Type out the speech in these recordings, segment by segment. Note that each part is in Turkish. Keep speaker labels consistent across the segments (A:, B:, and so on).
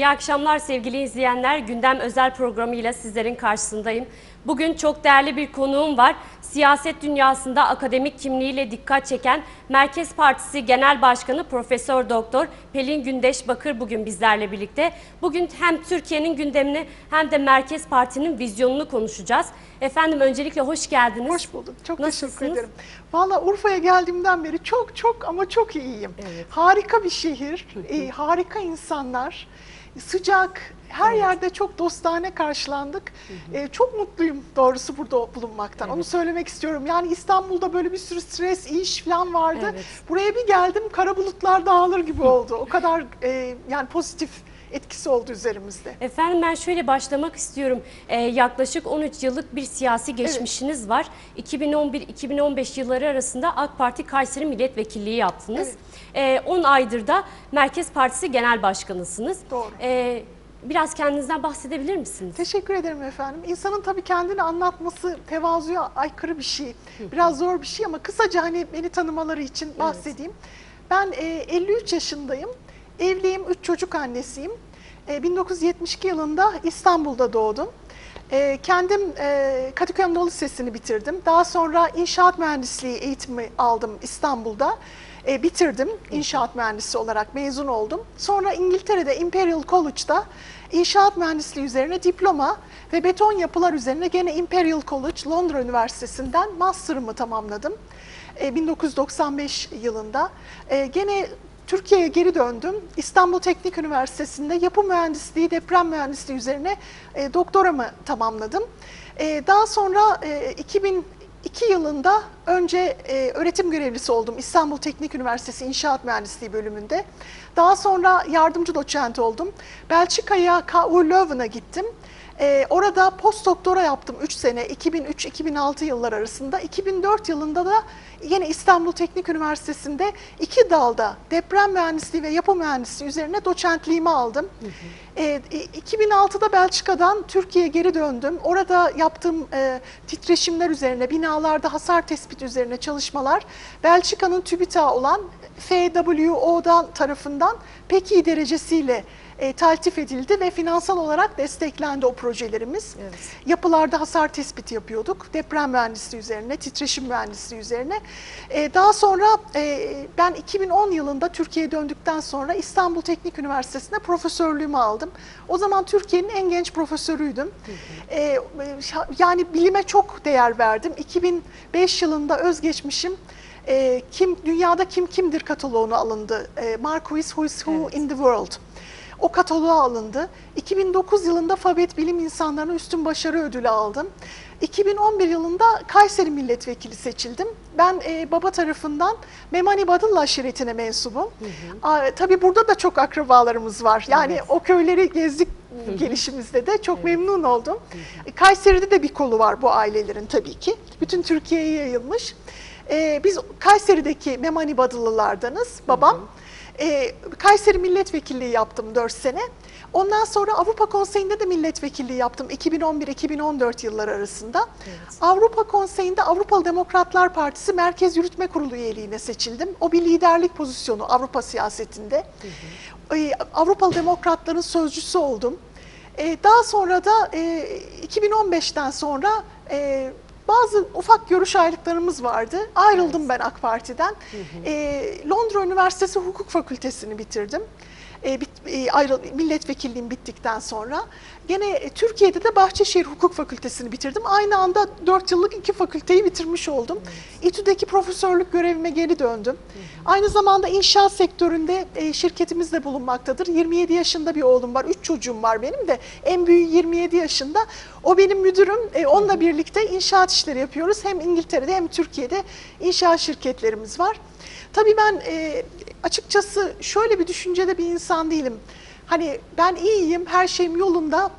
A: İyi akşamlar sevgili izleyenler. Gündem özel programıyla sizlerin karşısındayım. Bugün çok değerli bir konuğum var. Siyaset dünyasında akademik kimliğiyle dikkat çeken Merkez Partisi Genel Başkanı Profesör Doktor Pelin Gündeş Bakır bugün bizlerle birlikte. Bugün hem Türkiye'nin gündemini hem de Merkez Parti'nin vizyonunu konuşacağız. Efendim öncelikle hoş geldiniz.
B: Hoş bulduk. Çok
A: Nasılsınız?
B: teşekkür ederim. Valla Urfa'ya geldiğimden beri çok çok ama çok iyiyim.
A: Evet.
B: Harika bir şehir, e, harika insanlar, sıcak, her yerde çok dostane karşılandık. E, çok mutluyum doğrusu burada bulunmaktan. Onu
A: Evet.
B: söylemek istiyorum. Yani İstanbul'da böyle bir sürü stres, iş falan vardı.
A: Evet.
B: Buraya bir geldim kara bulutlar dağılır gibi oldu. O kadar e, yani pozitif etkisi oldu üzerimizde.
A: Efendim ben şöyle başlamak istiyorum. Ee, yaklaşık 13 yıllık bir siyasi geçmişiniz var. 2011-2015 yılları arasında AK Parti Kayseri Milletvekilliği yaptınız. Ee, 10 aydır da Merkez Partisi Genel Başkanısınız.
B: Doğru.
A: Ee, biraz kendinizden bahsedebilir misiniz?
B: Teşekkür ederim efendim. İnsanın tabii kendini anlatması tevazuya aykırı bir şey. Biraz zor bir şey ama kısaca hani beni tanımaları için bahsedeyim. Ben e, 53 yaşındayım. Evliyim, 3 çocuk annesiyim. E, 1972 yılında İstanbul'da doğdum. E, kendim e, Kadıköy Anadolu Lisesi'ni bitirdim. Daha sonra inşaat mühendisliği eğitimi aldım İstanbul'da. E, bitirdim inşaat mühendisi olarak mezun oldum. Sonra İngiltere'de Imperial College'da inşaat mühendisliği üzerine diploma ve beton yapılar üzerine gene Imperial College Londra Üniversitesi'nden master'ımı tamamladım. E, 1995 yılında. E, gene Türkiye'ye geri döndüm. İstanbul Teknik Üniversitesi'nde yapı mühendisliği, deprem mühendisliği üzerine e, doktoramı tamamladım. E, daha sonra e, 2002 yılında önce e, öğretim görevlisi oldum İstanbul Teknik Üniversitesi İnşaat Mühendisliği bölümünde. Daha sonra yardımcı doçent oldum. Belçika'ya KU Leuven'a gittim. Ee, orada post doktora yaptım 3 sene 2003-2006 yıllar arasında. 2004 yılında da yine İstanbul Teknik Üniversitesi'nde iki dalda deprem mühendisliği ve yapı mühendisliği üzerine doçentliğimi aldım. Ee, i- 2006'da Belçika'dan Türkiye'ye geri döndüm. Orada yaptığım e, titreşimler üzerine, binalarda hasar tespit üzerine çalışmalar Belçika'nın TÜBİTAğı olan FWO'dan tarafından pek iyi derecesiyle e, taltif edildi ve finansal olarak desteklendi o projelerimiz.
A: Evet.
B: Yapılarda hasar tespiti yapıyorduk. Deprem mühendisliği üzerine, titreşim mühendisliği üzerine. E, daha sonra e, ben 2010 yılında Türkiye'ye döndükten sonra İstanbul Teknik Üniversitesi'nde profesörlüğümü aldım. O zaman Türkiye'nin en genç profesörüydüm. E, e, yani bilime çok değer verdim. 2005 yılında özgeçmişim e, kim dünyada kim kimdir kataloğuna alındı. E, Marquis Who is Who
A: Evet.
B: in the World. O kataloğa alındı. 2009 yılında Fabet Bilim İnsanlarına Üstün Başarı Ödülü aldım. 2011 yılında Kayseri Milletvekili seçildim. Ben e, baba tarafından Memani Badıl aşiretine mensubum. Aa, tabii burada da çok akrabalarımız var. Yani
A: Evet.
B: o köyleri gezdik gelişimizde de çok memnun oldum. Kayseri'de de bir kolu var bu ailelerin tabii ki. Bütün Türkiye'ye yayılmış. Ee, biz Kayseri'deki Memani Badıllılardanız. Babam ee, Kayseri milletvekilliği yaptım 4 sene. Ondan sonra Avrupa Konseyi'nde de milletvekilliği yaptım 2011-2014 yılları arasında. Avrupa Konseyi'nde Avrupalı Demokratlar Partisi Merkez Yürütme Kurulu üyeliğine seçildim. O bir liderlik pozisyonu Avrupa siyasetinde. Ee, Avrupalı Demokratların sözcüsü oldum. Ee, daha sonra da e, 2015'ten sonra e, bazı ufak görüş ayrılıklarımız vardı. Ayrıldım ben AK Parti'den. Ee, Londra Üniversitesi Hukuk Fakültesini bitirdim. Ee, bit- e, ayrıl, milletvekilliğim bittikten sonra. Gene e, Türkiye'de de Bahçeşehir Hukuk Fakültesini bitirdim. Aynı anda 4 yıllık iki fakülteyi bitirmiş oldum. İTÜ'deki profesörlük görevime geri döndüm. Aynı zamanda inşaat sektöründe e, şirketimizde bulunmaktadır. 27 yaşında bir oğlum var, 3 çocuğum var benim de. En büyüğü 27 yaşında. O benim müdürüm. E, onunla birlikte inşaat işleri yapıyoruz. Hem İngiltere'de hem Türkiye'de inşaat şirketlerimiz var. Tabii ben açıkçası şöyle bir düşüncede bir insan değilim. Hani ben iyiyim, her şeyim yolunda.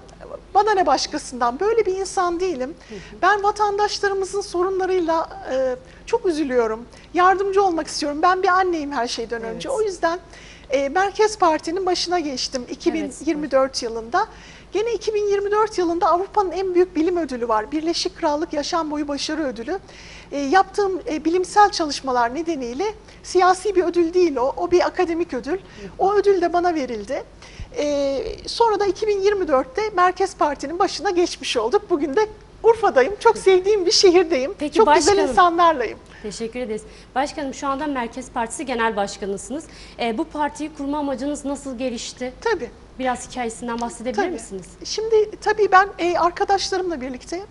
B: Bana ne başkasından böyle bir insan değilim. Ben vatandaşlarımızın sorunlarıyla e, çok üzülüyorum. Yardımcı olmak istiyorum. Ben bir anneyim her şeyden önce.
A: Evet.
B: O yüzden e, Merkez Parti'nin başına geçtim 2024 yılında. Gene 2024 yılında Avrupa'nın en büyük bilim ödülü var. Birleşik Krallık Yaşam Boyu Başarı Ödülü. E, yaptığım e, bilimsel çalışmalar nedeniyle siyasi bir ödül değil o, o bir akademik ödül. O ödül de bana verildi. E, sonra da 2024'te Merkez Parti'nin başına geçmiş olduk. Bugün de Urfa'dayım. Çok sevdiğim bir şehirdeyim.
A: Peki
B: Çok güzel
A: başkanım.
B: insanlarlayım.
A: Teşekkür ederiz. Başkanım şu anda Merkez Partisi Genel Başkanısınız. Ee, bu partiyi kurma amacınız nasıl gelişti?
B: Tabii.
A: Biraz hikayesinden bahsedebilir
B: Tabii.
A: misiniz?
B: Şimdi tabii ben e, arkadaşlarımla birlikte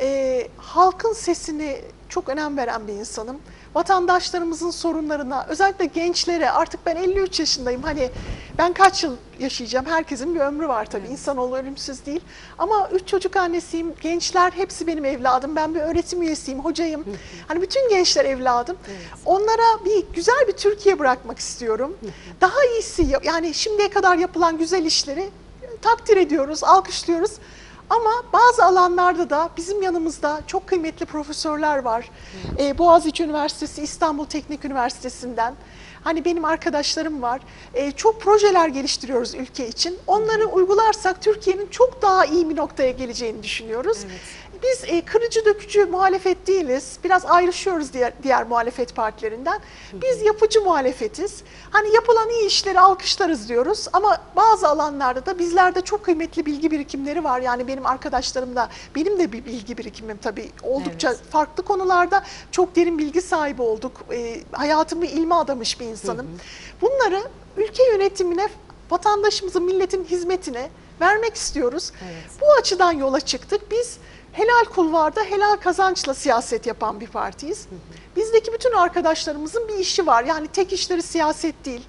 B: e, halkın sesini çok önem veren bir insanım. Vatandaşlarımızın sorunlarına, özellikle gençlere, artık ben 53 yaşındayım. Hani ben kaç yıl yaşayacağım? Herkesin bir ömrü var tabii. İnsanoğlu ölümsüz değil. Ama üç çocuk annesiyim. Gençler hepsi benim evladım. Ben bir öğretim üyesiyim, hocayım. Hani bütün gençler evladım. Onlara bir güzel bir Türkiye bırakmak istiyorum. Daha iyisi yani şimdiye kadar yapılan güzel işleri takdir ediyoruz, alkışlıyoruz. Ama bazı alanlarda da bizim yanımızda çok kıymetli profesörler var. Ee, Boğaziçi Üniversitesi, İstanbul Teknik Üniversitesi'nden. Hani benim arkadaşlarım var. Ee, çok projeler geliştiriyoruz ülke için. Onları uygularsak Türkiye'nin çok daha iyi bir noktaya geleceğini düşünüyoruz. Biz e, kırıcı dökücü muhalefet değiliz. Biraz ayrışıyoruz diğer, diğer muhalefet partilerinden. Biz yapıcı muhalefetiz. Hani yapılan iyi işleri alkışlarız diyoruz. Ama bazı alanlarda da bizlerde çok kıymetli bilgi birikimleri var. Yani benim arkadaşlarım da, benim de bir bilgi birikimim tabii. Oldukça
A: Evet.
B: farklı konularda çok derin bilgi sahibi olduk. E, hayatımı ilme adamış bir insanım. Bunları ülke yönetimine, vatandaşımızın, milletin hizmetine vermek istiyoruz.
A: Evet.
B: Bu açıdan yola çıktık. Biz helal kulvarda helal kazançla siyaset yapan bir partiyiz. Bizdeki bütün arkadaşlarımızın bir işi var. Yani tek işleri siyaset değil.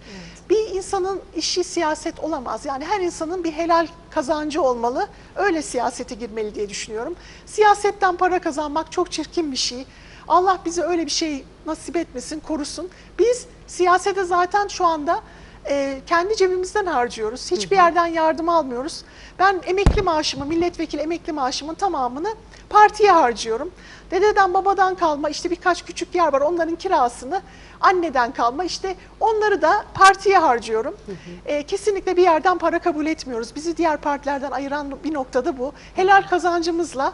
B: Bir insanın işi siyaset olamaz. Yani her insanın bir helal kazancı olmalı. Öyle siyasete girmeli diye düşünüyorum. Siyasetten para kazanmak çok çirkin bir şey. Allah bize öyle bir şey nasip etmesin, korusun. Biz siyasete zaten şu anda e, kendi cebimizden harcıyoruz. Hiçbir yerden yardım almıyoruz. Ben emekli maaşımı, milletvekili emekli maaşımın tamamını partiye harcıyorum. Dededen babadan kalma işte birkaç küçük yer var onların kirasını anneden kalma işte onları da partiye harcıyorum. E, kesinlikle bir yerden para kabul etmiyoruz. Bizi diğer partilerden ayıran bir noktada bu. Helal kazancımızla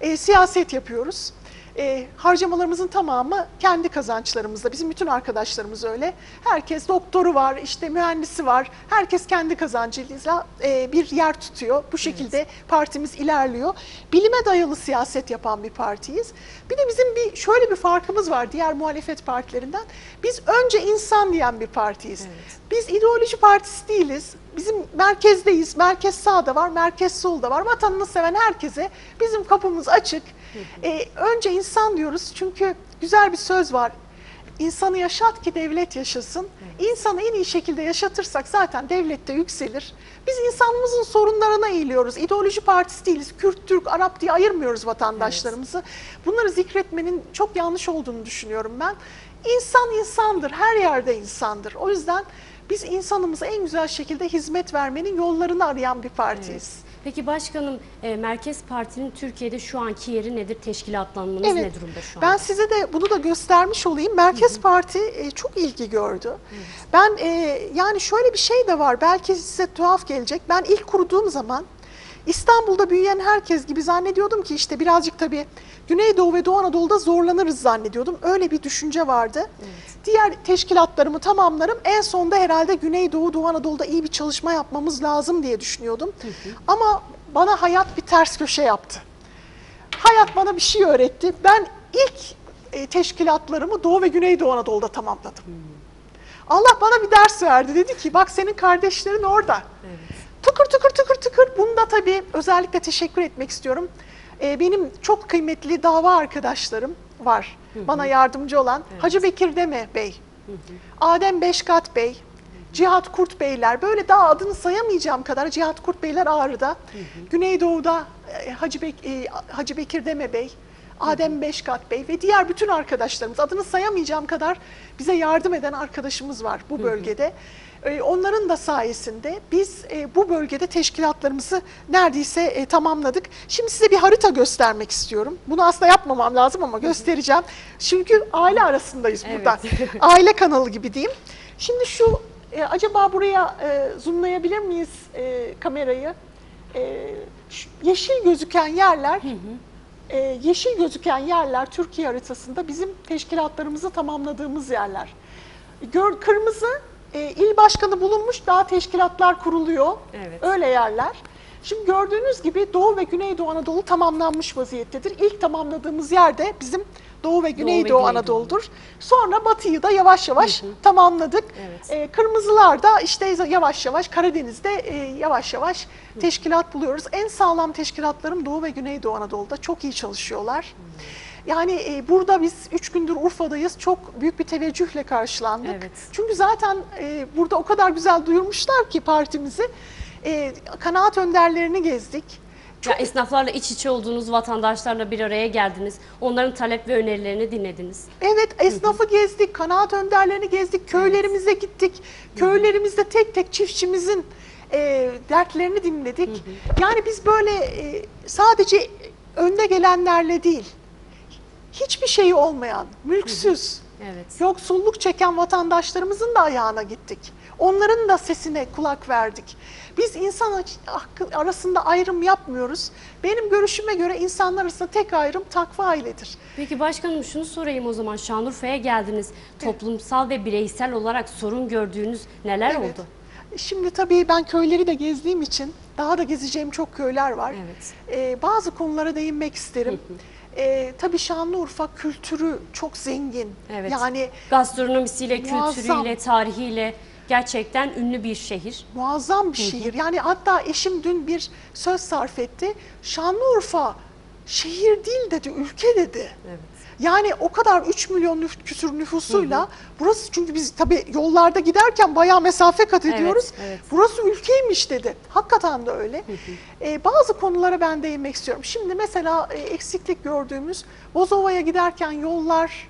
B: e, siyaset yapıyoruz. E, harcamalarımızın tamamı kendi kazançlarımızda. Bizim bütün arkadaşlarımız öyle. Herkes doktoru var, işte mühendisi var. Herkes kendi kazancıyla e, bir yer tutuyor. Bu şekilde partimiz ilerliyor. Bilime dayalı siyaset yapan bir partiyiz. Bir de bizim bir şöyle bir farkımız var diğer muhalefet partilerinden. Biz önce insan diyen bir partiyiz. Biz ideoloji partisi değiliz. Bizim merkezdeyiz. Merkez sağda var, merkez solda var. Vatanını seven herkese bizim kapımız açık. Ee, önce insan diyoruz çünkü güzel bir söz var. İnsanı yaşat ki devlet yaşasın. İnsanı en iyi şekilde yaşatırsak zaten devlet de yükselir. Biz insanımızın sorunlarına eğiliyoruz. İdeoloji partisi değiliz. Kürt, Türk, Arap diye ayırmıyoruz vatandaşlarımızı. Bunları zikretmenin çok yanlış olduğunu düşünüyorum ben. İnsan insandır. Her yerde insandır. O yüzden biz insanımıza en güzel şekilde hizmet vermenin yollarını arayan bir partiyiz.
A: Peki başkanım e, Merkez Parti'nin Türkiye'de şu anki yeri nedir? Teşkilatlanmanız
B: Evet.
A: ne durumda şu anda?
B: Ben size de bunu da göstermiş olayım. Merkez Parti e, çok ilgi gördü. Ben e, yani şöyle bir şey de var. Belki size tuhaf gelecek. Ben ilk kurduğum zaman İstanbul'da büyüyen herkes gibi zannediyordum ki işte birazcık tabii Güneydoğu ve Doğu Anadolu'da zorlanırız zannediyordum. Öyle bir düşünce vardı. Diğer teşkilatlarımı tamamlarım. En sonda herhalde Güneydoğu, Doğu Anadolu'da iyi bir çalışma yapmamız lazım diye düşünüyordum. Ama bana hayat bir ters köşe yaptı. Hayat bana bir şey öğretti. Ben ilk e, teşkilatlarımı Doğu ve Güneydoğu Anadolu'da tamamladım. Allah bana bir ders verdi. Dedi ki bak senin kardeşlerin orada. Tıkır tıkır tıkır tıkır. Bunda tabii özellikle teşekkür etmek istiyorum. E, benim çok kıymetli dava arkadaşlarım var. Bana yardımcı olan Hacı Bekir Deme Bey, Adem Beşkat Bey, Cihat Kurt Beyler böyle daha adını sayamayacağım kadar Cihat Kurt Beyler Ağrı'da, Güneydoğu'da e, Hacı, Bek, e, Hacı Bekir Deme Bey, Adem Beşkat Bey ve diğer bütün arkadaşlarımız adını sayamayacağım kadar bize yardım eden arkadaşımız var bu bölgede. E, Onların da sayesinde biz e, bu bölgede teşkilatlarımızı neredeyse e, tamamladık. Şimdi size bir harita göstermek istiyorum. Bunu aslında yapmamam lazım ama göstereceğim. Çünkü aile arasındayız burada.
A: Evet.
B: Aile kanalı gibi diyeyim. Şimdi şu e, acaba buraya e, zoomlayabilir miyiz e, kamerayı? E, şu yeşil gözüken yerler, e, yeşil gözüken yerler Türkiye haritasında bizim teşkilatlarımızı tamamladığımız yerler. Gör, kırmızı e, il başkanı bulunmuş, daha teşkilatlar kuruluyor.
A: Evet.
B: Öyle yerler. Şimdi gördüğünüz gibi Doğu ve Güneydoğu Anadolu tamamlanmış vaziyettedir. İlk tamamladığımız yer de bizim Doğu ve Güneydoğu
A: Güneydoğu.
B: Anadolu'dur. Sonra Batı'yı da yavaş yavaş tamamladık.
A: Evet.
B: Ee, kırmızılar da işte yavaş yavaş Karadeniz'de e, yavaş yavaş teşkilat buluyoruz. En sağlam teşkilatlarım Doğu ve Güneydoğu Anadolu'da çok iyi çalışıyorlar. Yani e, burada biz üç gündür Urfa'dayız. Çok büyük bir teveccühle karşılandık.
A: Evet.
B: Çünkü zaten e, burada o kadar güzel duyurmuşlar ki partimizi. E, kanaat önderlerini gezdik.
A: Ya esnaflarla iç içe olduğunuz vatandaşlarla bir araya geldiniz. Onların talep ve önerilerini dinlediniz.
B: Evet esnafı gezdik, kanaat önderlerini gezdik, köylerimize gittik. Köylerimizde tek tek çiftçimizin e, dertlerini dinledik. Yani biz böyle e, sadece önde gelenlerle değil, hiçbir şeyi olmayan, mülksüz,
A: Evet.
B: yoksulluk çeken vatandaşlarımızın da ayağına gittik. Onların da sesine kulak verdik. Biz insan arasında ayrım yapmıyoruz. Benim görüşüme göre insanlar arasında tek ayrım takva iledir.
A: Peki başkanım şunu sorayım o zaman. Şanlıurfa'ya geldiniz. Toplumsal ve bireysel olarak sorun gördüğünüz neler
B: Evet.
A: oldu?
B: Şimdi tabii ben köyleri de gezdiğim için daha da gezeceğim çok köyler var.
A: Evet.
B: Ee, bazı konulara değinmek isterim. Ee, tabii Şanlıurfa kültürü çok zengin.
A: Evet.
B: Yani
A: Gastronomisiyle,
B: Muazzam.
A: kültürüyle, tarihiyle gerçekten ünlü bir şehir.
B: muazzam bir şehir. Yani hatta eşim dün bir söz sarf etti. Şanlıurfa şehir değil dedi, ülke dedi.
A: Evet.
B: Yani o kadar 3 milyon nüf- küsür nüfusuyla burası çünkü biz tabii yollarda giderken bayağı mesafe kat ediyoruz.
A: evet.
B: Burası ülkeymiş dedi. Hakikaten de öyle. Ee, bazı konulara ben değinmek istiyorum. Şimdi mesela e, eksiklik gördüğümüz Bozova'ya giderken yollar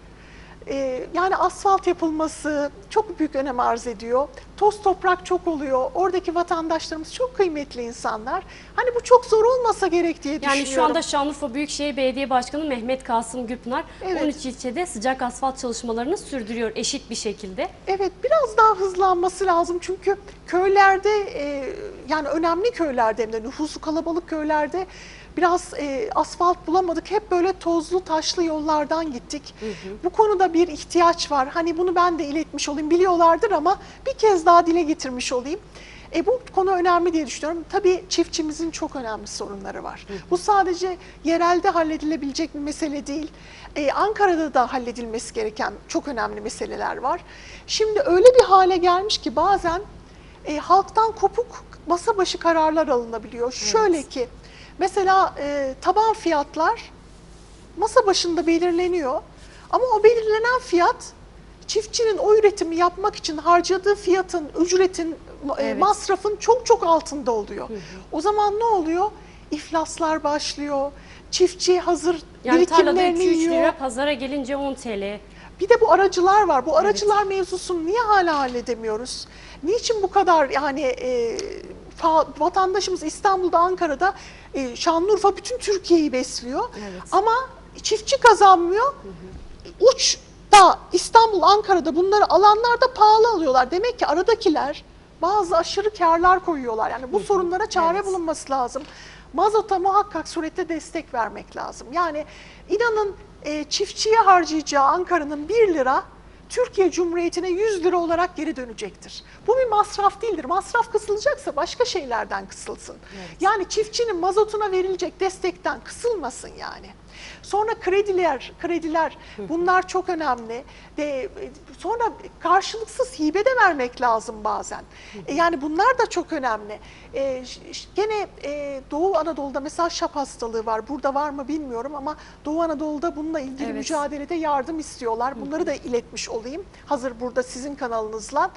B: e, yani asfalt yapılması çok büyük önem arz ediyor. Toz toprak çok oluyor. Oradaki vatandaşlarımız çok kıymetli insanlar. Hani bu çok zor olmasa gerek diye
A: Yani
B: düşünüyorum.
A: şu anda Şanlıurfa Büyükşehir Belediye Başkanı Mehmet Kasım Gülpınar
B: Evet.
A: 13 ilçede sıcak asfalt çalışmalarını sürdürüyor eşit bir şekilde.
B: Evet biraz daha hızlanması lazım çünkü köylerde e, yani önemli köylerde hem de nüfusu kalabalık köylerde biraz e, asfalt bulamadık. Hep böyle tozlu taşlı yollardan gittik. Bu konuda bir ihtiyaç var. Hani bunu ben de iletmiş olayım biliyorlardır ama bir kez daha dile getirmiş olayım. E, bu konu önemli diye düşünüyorum. Tabii çiftçimizin çok önemli sorunları var. Bu sadece yerelde halledilebilecek bir mesele değil. E, Ankara'da da halledilmesi gereken çok önemli meseleler var. Şimdi öyle bir hale gelmiş ki bazen e, halktan kopuk masa başı kararlar alınabiliyor. Şöyle ki mesela e, taban fiyatlar masa başında belirleniyor. Ama o belirlenen fiyat çiftçinin o üretimi yapmak için harcadığı fiyatın, ücretin, e,
A: Evet.
B: masrafın çok çok altında oluyor. O zaman ne oluyor? İflaslar başlıyor. Çiftçi hazır
A: Yani
B: birikimlerini
A: 2-3
B: yiyor.
A: lira, pazara gelince 10 TL.
B: Bir de bu aracılar var. Bu aracılar mevzusunu niye hala halledemiyoruz? Niçin bu kadar yani e, vatandaşımız İstanbul'da, Ankara'da, e, Şanlıurfa bütün Türkiye'yi besliyor.
A: Evet.
B: Ama çiftçi kazanmıyor. Uçta İstanbul, Ankara'da bunları alanlar da pahalı alıyorlar. Demek ki aradakiler bazı aşırı karlar koyuyorlar. Yani bu sorunlara çare
A: Evet.
B: bulunması lazım. Mazota muhakkak surette destek vermek lazım. Yani inanın e, çiftçiye harcayacağı Ankara'nın 1 lira Türkiye Cumhuriyeti'ne 100 lira olarak geri dönecektir. Bu bir masraf değildir. Masraf kısılacaksa başka şeylerden kısılsın. Yani çiftçinin mazotuna verilecek destekten kısılmasın yani. Sonra krediler, krediler bunlar çok önemli. De, sonra karşılıksız hibe de vermek lazım bazen. E, yani bunlar da çok önemli. E, gene e, Doğu Anadolu'da mesela şap hastalığı var. Burada var mı bilmiyorum ama Doğu Anadolu'da bununla ilgili
A: Evet.
B: mücadelede yardım istiyorlar. Bunları da iletmiş olayım. Hazır burada sizin kanalınızla.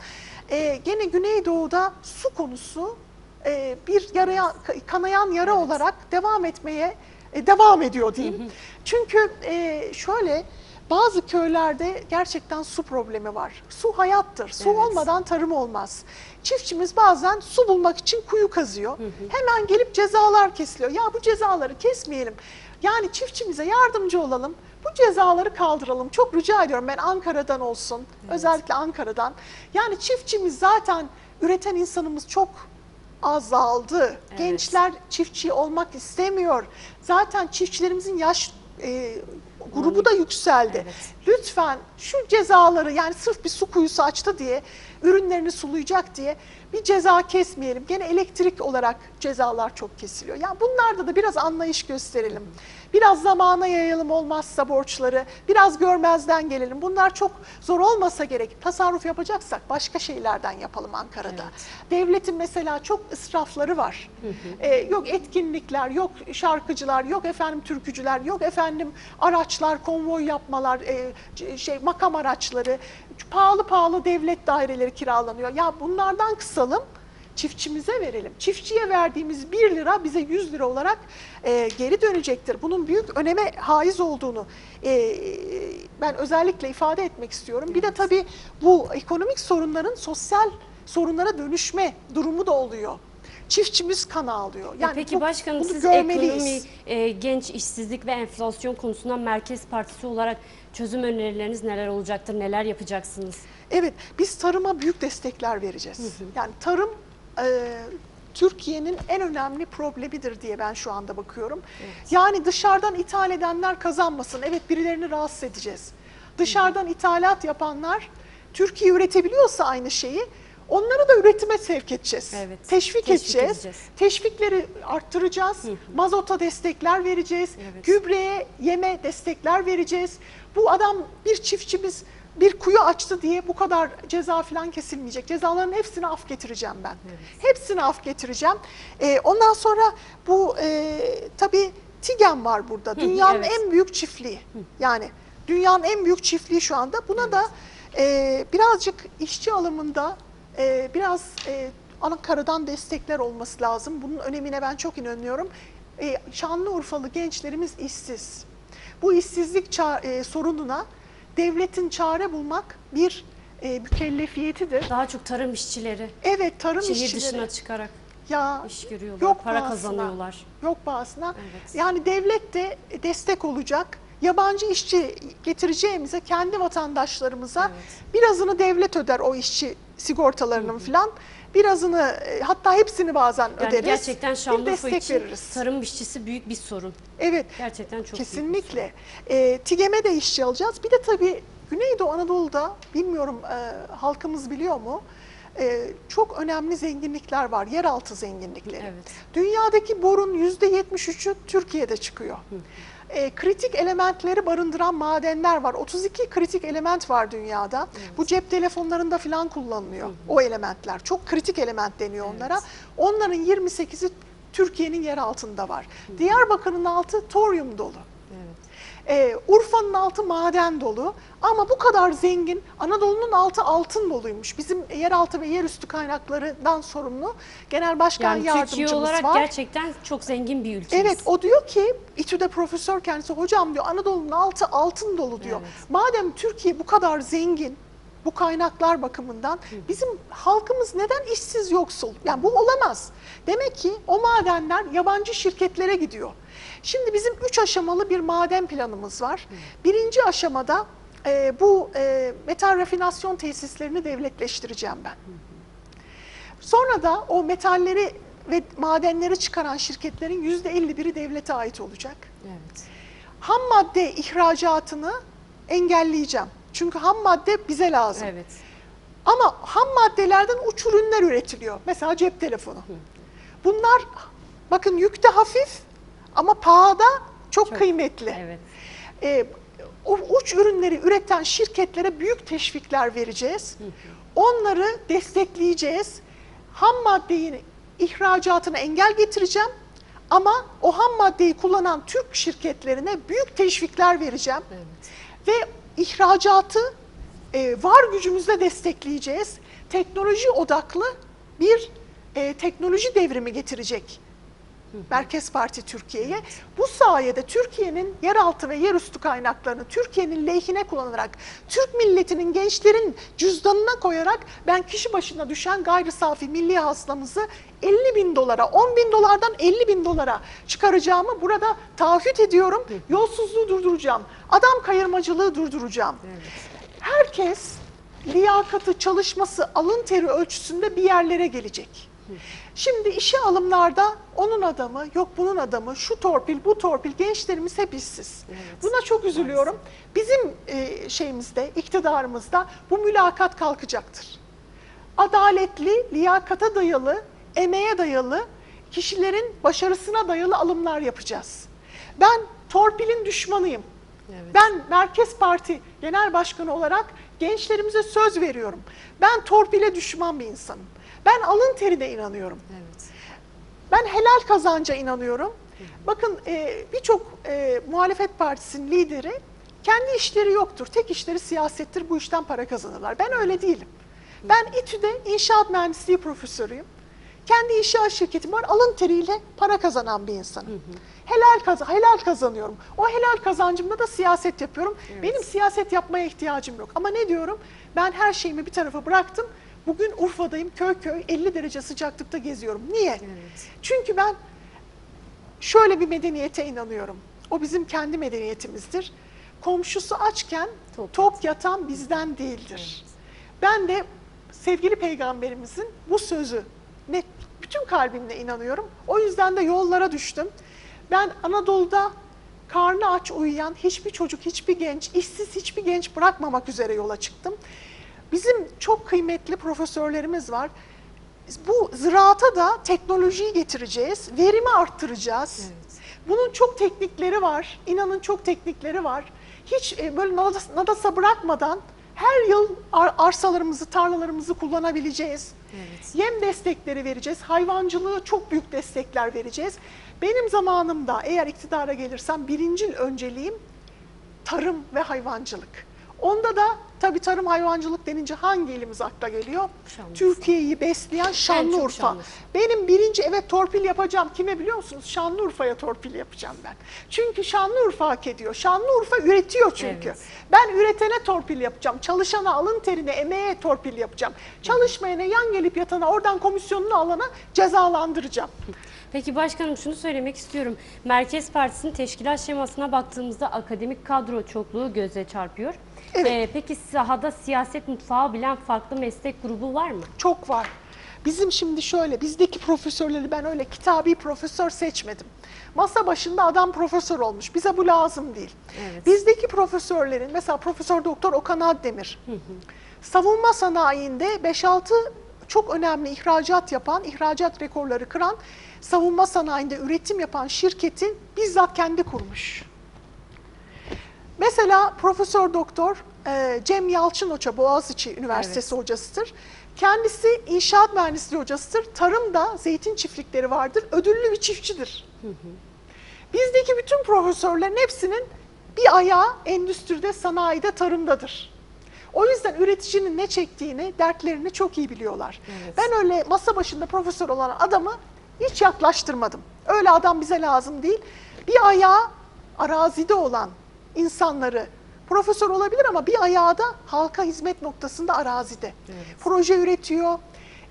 B: E, gene Güneydoğu'da su konusu e, bir yaraya, kanayan yara olarak devam etmeye e, devam ediyor diyeyim. Çünkü e, şöyle bazı köylerde gerçekten su problemi var. Su hayattır. Su
A: Evet.
B: olmadan tarım olmaz. Çiftçimiz bazen su bulmak için kuyu kazıyor. Hemen gelip cezalar kesiliyor. Ya bu cezaları kesmeyelim. Yani çiftçimize yardımcı olalım. Bu bu cezaları kaldıralım. Çok rica ediyorum ben Ankara'dan olsun. Özellikle Ankara'dan. Yani çiftçimiz zaten üreten insanımız çok azaldı. Gençler çiftçi olmak istemiyor. Zaten çiftçilerimizin yaş e, grubu da yükseldi.
A: Evet.
B: Lütfen şu cezaları yani sırf bir su kuyusu açtı diye ürünlerini sulayacak diye bir ceza kesmeyelim. Gene elektrik olarak cezalar çok kesiliyor. Yani bunlarda da biraz anlayış gösterelim. Biraz zamana yayalım olmazsa borçları, biraz görmezden gelelim. Bunlar çok zor olmasa gerek. Tasarruf yapacaksak başka şeylerden yapalım Ankara'da. Devletin mesela çok ısrafları var. Ee, yok etkinlikler, yok şarkıcılar, yok efendim türkücüler, yok efendim araçlar, konvoy yapmalar, e, şey makam araçları, pahalı pahalı devlet daireleri kiralanıyor. Ya bunlardan kısalım çiftçimize verelim. Çiftçiye verdiğimiz 1 lira bize 100 lira olarak e, geri dönecektir. Bunun büyük öneme haiz olduğunu e, ben özellikle ifade etmek istiyorum. Bir de tabii bu ekonomik sorunların sosyal sorunlara dönüşme durumu da oluyor. Çiftçimiz kan ağlıyor.
A: E Peki
B: bu-
A: başkanım
B: bunu
A: siz
B: görmeliyiz.
A: ekonomi, e, genç işsizlik ve enflasyon konusunda Merkez Partisi olarak çözüm önerileriniz neler olacaktır, neler yapacaksınız?
B: Evet, biz tarıma büyük destekler vereceğiz. Yani tarım e, Türkiye'nin en önemli problemidir diye ben şu anda bakıyorum. Yani dışarıdan ithal edenler kazanmasın. Evet birilerini rahatsız edeceğiz. Dışarıdan ithalat yapanlar Türkiye üretebiliyorsa aynı şeyi onları da üretime sevk edeceğiz.
A: Evet,
B: Teşvik,
A: teşvik
B: edeceğiz.
A: edeceğiz.
B: Teşvikleri arttıracağız. Mazota destekler vereceğiz.
A: Evet.
B: Gübreye, yeme destekler vereceğiz. Bu adam bir çiftçimiz bir kuyu açtı diye bu kadar ceza falan kesilmeyecek. Cezaların hepsini af getireceğim ben. Hepsini af getireceğim. Ee, ondan sonra bu e, tabii TİGEM var burada. Dünyanın
A: evet.
B: en büyük çiftliği. Yani dünyanın en büyük çiftliği şu anda. Buna da e, birazcık işçi alımında e, biraz e, Ankara'dan destekler olması lazım. Bunun önemine ben çok inanıyorum. E, Şanlıurfalı gençlerimiz işsiz. Bu işsizlik e, sorununa devletin çare bulmak bir e, mükellefiyetidir.
A: Daha çok tarım işçileri
B: Evet tarım
A: şehir
B: işçileri.
A: dışına çıkarak
B: ya
A: iş görüyorlar,
B: yok
A: para
B: pahasına,
A: kazanıyorlar.
B: Yok pahasına.
A: Evet.
B: Yani devlet de destek olacak. Yabancı işçi getireceğimize kendi vatandaşlarımıza
A: Evet.
B: birazını devlet öder o işçi sigortalarının falan. Birazını e, hatta hepsini bazen
A: Yani
B: öderiz.
A: gerçekten Şanlıurfa
B: destek
A: için
B: veririz.
A: tarım işçisi büyük bir sorun.
B: Evet.
A: Gerçekten çok büyük bir
B: Kesinlikle. E, TİGEM'e de işçi alacağız. Bir de tabii Güneydoğu Anadolu'da bilmiyorum e, halkımız biliyor mu? E, çok önemli zenginlikler var. Yeraltı zenginlikleri.
A: Evet.
B: Dünyadaki borun %73'ü Türkiye'de çıkıyor. E, kritik elementleri barındıran madenler var. 32 kritik element var dünyada. Bu cep telefonlarında falan kullanılıyor o elementler. Çok kritik element deniyor
A: Evet.
B: onlara. Onların 28'i Türkiye'nin yer altında var. Diyarbakır'ın altı toryum dolu. Ee, Urfa'nın altı maden dolu ama bu kadar zengin Anadolu'nun altı altın doluymuş. Bizim yeraltı ve yerüstü kaynaklarından sorumlu Genel Başkan
A: Yani Türkiye
B: Yardımcımız
A: olarak
B: var.
A: gerçekten çok zengin bir ülkeyiz.
B: Evet o diyor ki İTÜ'de profesör kendisi hocam diyor Anadolu'nun altı altın dolu diyor.
A: Evet.
B: Madem Türkiye bu kadar zengin bu kaynaklar bakımından bizim halkımız neden işsiz yoksul? Yani bu olamaz. Demek ki o madenler yabancı şirketlere gidiyor. Şimdi bizim üç aşamalı bir maden planımız var. Birinci aşamada e, bu e, metal rafinasyon tesislerini devletleştireceğim ben. Sonra da o metalleri ve madenleri çıkaran şirketlerin yüzde 51'i devlete ait olacak.
A: Evet.
B: Ham madde ihracatını engelleyeceğim. Çünkü ham madde bize lazım.
A: Evet.
B: Ama ham maddelerden uç ürünler üretiliyor. Mesela cep telefonu. Bunlar bakın yükte hafif ama pahada çok,
A: Çok,
B: kıymetli.
A: Evet.
B: Ee, o uç ürünleri üreten şirketlere büyük teşvikler vereceğiz. Onları destekleyeceğiz. Ham maddeyi ihracatına engel getireceğim. Ama o ham maddeyi kullanan Türk şirketlerine büyük teşvikler vereceğim.
A: Evet.
B: Ve ihracatı e, var gücümüzle destekleyeceğiz. Teknoloji odaklı bir e, teknoloji devrimi getirecek Merkez Parti Türkiye'ye. Bu sayede Türkiye'nin yeraltı ve yerüstü kaynaklarını Türkiye'nin lehine kullanarak, Türk milletinin gençlerin cüzdanına koyarak ben kişi başına düşen gayri safi milli hasılamızı 50 bin dolara, 10 bin dolardan 50 bin dolara çıkaracağımı burada taahhüt ediyorum. Yolsuzluğu durduracağım, adam kayırmacılığı durduracağım. Herkes liyakatı, çalışması, alın teri ölçüsünde bir yerlere gelecek. Şimdi işe alımlarda onun adamı, yok bunun adamı, şu torpil, bu torpil, gençlerimiz hep işsiz. Buna çok üzülüyorum. Bizim e, şeyimizde, iktidarımızda bu mülakat kalkacaktır. Adaletli, liyakata dayalı, emeğe dayalı, kişilerin başarısına dayalı alımlar yapacağız. Ben torpilin düşmanıyım.
A: Evet.
B: Ben Merkez Parti Genel Başkanı olarak gençlerimize söz veriyorum. Ben torpile düşman bir insanım. Ben alın terine inanıyorum.
A: Evet.
B: Ben helal kazanca inanıyorum. Bakın e, birçok e, muhalefet partisinin lideri kendi işleri yoktur. Tek işleri siyasettir. Bu işten para kazanırlar. Ben öyle değilim. Ben İTÜ'de inşaat mühendisliği profesörüyüm. Kendi inşaat şirketim var. Alın teriyle para kazanan bir insanım. Helal kaz helal kazanıyorum. O helal kazancımda da siyaset yapıyorum. Benim siyaset yapmaya ihtiyacım yok. Ama ne diyorum? Ben her şeyimi bir tarafa bıraktım. Bugün Urfa'dayım. Köy köy 50 derece sıcaklıkta geziyorum. Niye?
A: Evet.
B: Çünkü ben şöyle bir medeniyete inanıyorum. O bizim kendi medeniyetimizdir. Komşusu açken
A: Tok
B: tok, yatan bizden değildir. Ben de sevgili peygamberimizin bu sözü net bütün kalbimle inanıyorum. O yüzden de yollara düştüm. Ben Anadolu'da karnı aç uyuyan hiçbir çocuk, hiçbir genç, işsiz hiçbir genç bırakmamak üzere yola çıktım. Bizim çok kıymetli profesörlerimiz var. Bu ziraata da teknolojiyi getireceğiz, verimi arttıracağız.
A: Evet.
B: Bunun çok teknikleri var. İnanın çok teknikleri var. Hiç e, böyle nadas- nadasa bırakmadan her yıl ar- arsalarımızı, tarlalarımızı kullanabileceğiz.
A: Evet.
B: Yem destekleri vereceğiz. Hayvancılığı çok büyük destekler vereceğiz. Benim zamanımda eğer iktidara gelirsem birincil önceliğim tarım ve hayvancılık. Onda da tabii tarım hayvancılık denince hangi ilimiz akla geliyor? Türkiye'yi besleyen Şanlıurfa.
A: Şanlıurfa.
B: Benim birinci evet torpil yapacağım. Kime biliyor musunuz? Şanlıurfa'ya torpil yapacağım ben. Çünkü Şanlıurfa hak ediyor. Şanlıurfa üretiyor çünkü.
A: Evet.
B: Ben üretene torpil yapacağım. Çalışana, alın terine, emeğe torpil yapacağım. Çalışmayana, yan gelip yatana, oradan komisyonunu alana cezalandıracağım.
A: Peki başkanım şunu söylemek istiyorum. Merkez Partisi'nin teşkilat şemasına baktığımızda akademik kadro çokluğu göze çarpıyor.
B: Evet.
A: Ee, peki sahada siyaset mutfağı bilen farklı meslek grubu var mı?
B: Çok var. Bizim şimdi şöyle, bizdeki profesörleri ben öyle kitabi profesör seçmedim. Masa başında adam profesör olmuş. Bize bu lazım değil.
A: Evet.
B: Bizdeki profesörlerin, mesela Profesör Doktor Okan Addemir, savunma sanayinde 5-6 çok önemli ihracat yapan, ihracat rekorları kıran, savunma sanayinde üretim yapan şirketi bizzat kendi kurmuş. Mesela Profesör Doktor e, Cem Yalçın Hoca Boğaziçi Üniversitesi hocasıdır. Kendisi inşaat mühendisliği hocasıdır. Tarımda zeytin çiftlikleri vardır. Ödüllü bir çiftçidir. Bizdeki bütün profesörlerin hepsinin bir ayağı endüstride, sanayide, tarımdadır. O yüzden üreticinin ne çektiğini, dertlerini çok iyi biliyorlar.
A: Evet.
B: Ben öyle masa başında profesör olan adamı hiç yaklaştırmadım. Öyle adam bize lazım değil. Bir ayağı arazide olan insanları profesör olabilir ama bir ayağı da halka hizmet noktasında arazide.
A: Evet.
B: Proje üretiyor,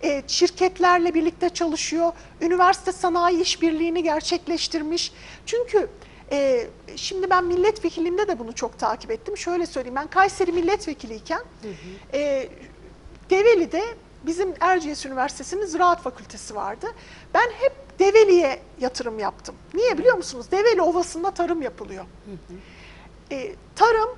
B: e, şirketlerle birlikte çalışıyor, üniversite sanayi işbirliğini gerçekleştirmiş. Çünkü e, şimdi ben milletvekilliğimde de bunu çok takip ettim. Şöyle söyleyeyim ben Kayseri milletvekiliyken e, Develi'de bizim Erciyes Üniversitesi'nin Ziraat Fakültesi vardı. Ben hep Develi'ye yatırım yaptım. Niye biliyor musunuz? Develi Ovası'nda tarım yapılıyor. E, tarım,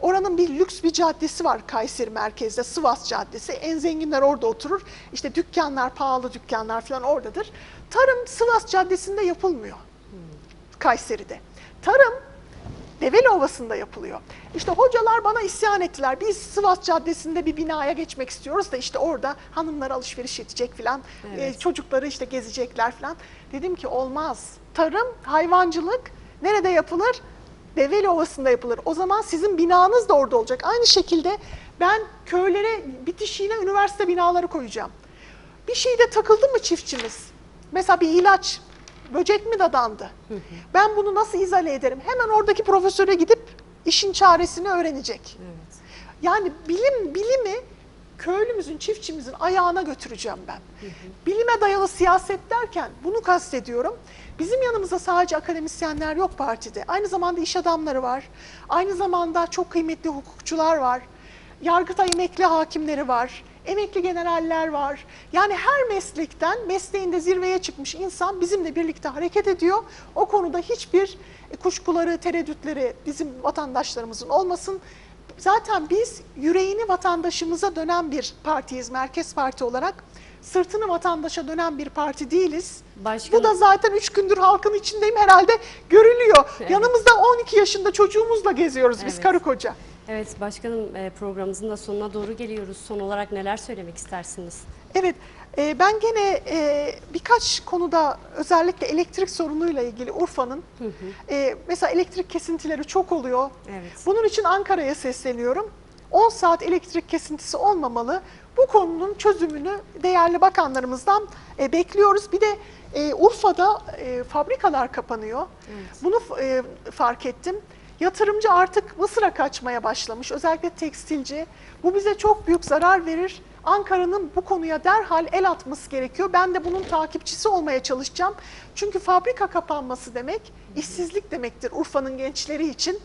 B: oranın bir lüks bir caddesi var Kayseri merkezde, Sivas Caddesi. En zenginler orada oturur. İşte dükkanlar, pahalı dükkanlar falan oradadır. Tarım Sivas Caddesi'nde yapılmıyor. Kayseri'de. Tarım Develi Ovası'nda yapılıyor. İşte hocalar bana isyan ettiler. Biz Sivas Caddesi'nde bir binaya geçmek istiyoruz da işte orada hanımlar alışveriş edecek falan.
A: Evet.
B: e, çocukları işte gezecekler falan. Dedim ki olmaz. Tarım, hayvancılık nerede yapılır? Develi Ovası'nda yapılır. O zaman sizin binanız da orada olacak. Aynı şekilde ben köylere bitişiğine üniversite binaları koyacağım. Bir şeyde takıldı mı çiftçimiz? Mesela bir ilaç böcek mi dadandı? Ben bunu nasıl izale ederim? Hemen oradaki profesöre gidip işin çaresini öğrenecek.
A: Evet.
B: Yani bilim bilimi köylümüzün, çiftçimizin ayağına götüreceğim ben. Bilime dayalı siyaset derken bunu kastediyorum. Bizim yanımızda sadece akademisyenler yok partide. Aynı zamanda iş adamları var. Aynı zamanda çok kıymetli hukukçular var. Yargıtay emekli hakimleri var. Emekli generaller var. Yani her meslekten mesleğinde zirveye çıkmış insan bizimle birlikte hareket ediyor. O konuda hiçbir kuşkuları, tereddütleri bizim vatandaşlarımızın olmasın. Zaten biz yüreğini vatandaşımıza dönen bir partiyiz Merkez Parti olarak. Sırtını vatandaşa dönen bir parti değiliz.
A: Başkanım-
B: Bu da zaten üç gündür halkın içindeyim herhalde görülüyor.
A: Evet.
B: Yanımızda 12 yaşında çocuğumuzla geziyoruz biz
A: Evet.
B: karı koca.
A: Evet başkanım e, programımızın da sonuna doğru geliyoruz. Son olarak neler söylemek istersiniz?
B: Evet, e, ben gene e, birkaç konuda özellikle elektrik sorunuyla ilgili Urfa'nın, e, mesela elektrik kesintileri çok oluyor.
A: Evet.
B: Bunun için Ankara'ya sesleniyorum. 10 saat elektrik kesintisi olmamalı. Bu konunun çözümünü değerli bakanlarımızdan e, bekliyoruz. Bir de e, Urfa'da e, fabrikalar kapanıyor. Bunu e, fark ettim. Yatırımcı artık Mısır'a kaçmaya başlamış. Özellikle tekstilci. Bu bize çok büyük zarar verir. Ankara'nın bu konuya derhal el atması gerekiyor. Ben de bunun takipçisi olmaya çalışacağım. Çünkü fabrika kapanması demek işsizlik demektir Urfa'nın gençleri için.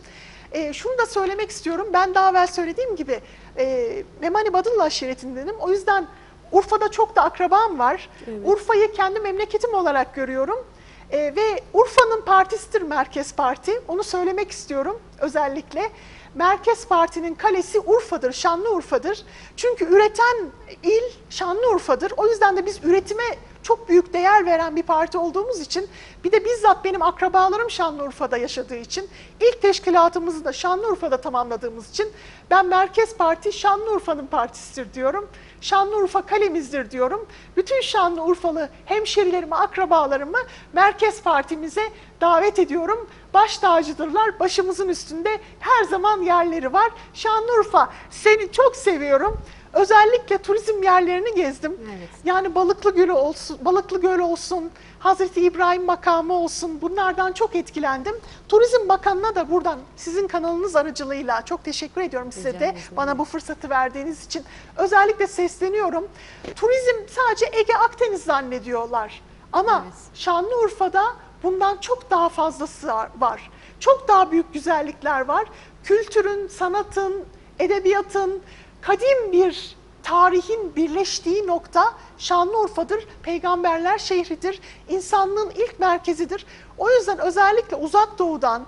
B: E, şunu da söylemek istiyorum. Ben daha evvel söylediğim gibi e, Memani Badıllı aşiretindenim. O yüzden Urfa'da çok da akrabam var. Urfa'yı kendi memleketim olarak görüyorum. E, ve Urfa'nın partisidir Merkez Parti. Onu söylemek istiyorum özellikle. Merkez Parti'nin kalesi Urfa'dır, Şanlıurfa'dır. Çünkü üreten il Şanlıurfa'dır. O yüzden de biz üretime çok büyük değer veren bir parti olduğumuz için bir de bizzat benim akrabalarım Şanlıurfa'da yaşadığı için ilk teşkilatımızı da Şanlıurfa'da tamamladığımız için ben Merkez Parti Şanlıurfa'nın partisidir diyorum. Şanlıurfa kalemizdir diyorum. Bütün Şanlıurfalı hemşerilerimi, akrabalarımı Merkez Partimize davet ediyorum. Baş tacıdırlar, başımızın üstünde her zaman yerleri var. Şanlıurfa seni çok seviyorum. Özellikle turizm yerlerini gezdim.
A: Evet.
B: Yani Balıklı Gölü olsun, Balıklı Göl olsun, Hazreti İbrahim makamı olsun bunlardan çok etkilendim. Turizm Bakanı'na da buradan sizin kanalınız aracılığıyla çok teşekkür ediyorum size
A: Rica
B: de
A: ederim.
B: bana bu fırsatı verdiğiniz için. Özellikle sesleniyorum. Turizm sadece Ege Akdeniz zannediyorlar. Ama
A: Evet.
B: Şanlıurfa'da bundan çok daha fazlası var. Çok daha büyük güzellikler var. Kültürün, sanatın, edebiyatın, kadim bir tarihin birleştiği nokta Şanlıurfa'dır. Peygamberler şehridir. İnsanlığın ilk merkezidir. O yüzden özellikle uzak doğudan,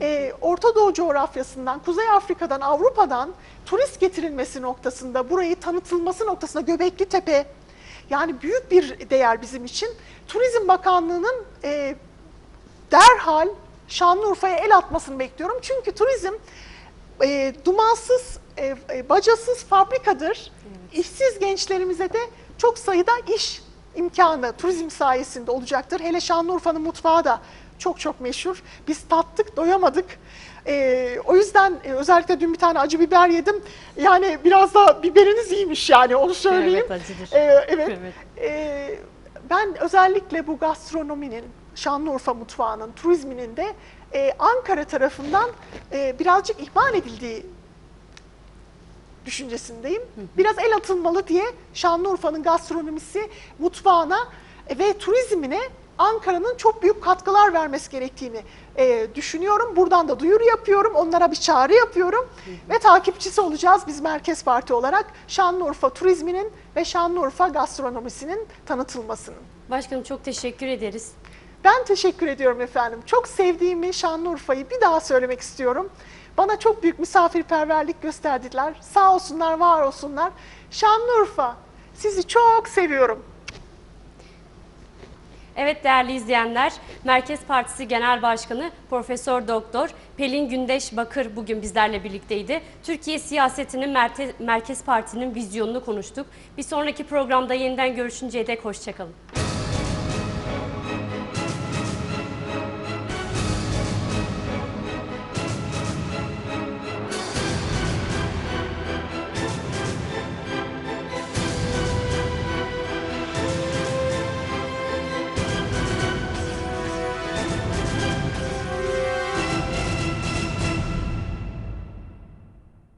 B: e, Orta Doğu coğrafyasından, Kuzey Afrika'dan, Avrupa'dan turist getirilmesi noktasında, burayı tanıtılması noktasında Göbekli Tepe, yani büyük bir değer bizim için. Turizm Bakanlığı'nın e, derhal Şanlıurfa'ya el atmasını bekliyorum. Çünkü turizm e, dumansız, e, e, bacasız fabrikadır. İşsiz gençlerimize de çok sayıda iş imkanı turizm sayesinde olacaktır. Hele Şanlıurfa'nın mutfağı da çok çok meşhur. Biz tattık, doyamadık. E, o yüzden e, özellikle dün bir tane acı biber yedim. Yani biraz da biberiniz iyiymiş yani onu söyleyeyim.
A: Evet, acıdır.
B: E, evet.
A: Evet.
B: E, ben özellikle bu gastronominin, Şanlıurfa mutfağının, turizminin de e, Ankara tarafından e, birazcık ihmal edildiği düşüncesindeyim. Biraz el atılmalı diye Şanlıurfa'nın gastronomisi, mutfağına e, ve turizmine Ankara'nın çok büyük katkılar vermesi gerektiğini e, düşünüyorum. Buradan da duyuru yapıyorum, onlara bir çağrı yapıyorum ve takipçisi olacağız biz Merkez Parti olarak Şanlıurfa turizminin ve Şanlıurfa gastronomisinin tanıtılmasının.
A: Başkanım çok teşekkür ederiz.
B: Ben teşekkür ediyorum efendim. Çok sevdiğimi Şanlıurfa'yı bir daha söylemek istiyorum. Bana çok büyük misafirperverlik gösterdiler. Sağ olsunlar, var olsunlar. Şanlıurfa, sizi çok seviyorum.
A: Evet değerli izleyenler, Merkez Partisi Genel Başkanı Profesör Doktor Pelin Gündeş Bakır bugün bizlerle birlikteydi. Türkiye siyasetinin Merkez Parti'nin vizyonunu konuştuk. Bir sonraki programda yeniden görüşünceye dek hoşçakalın.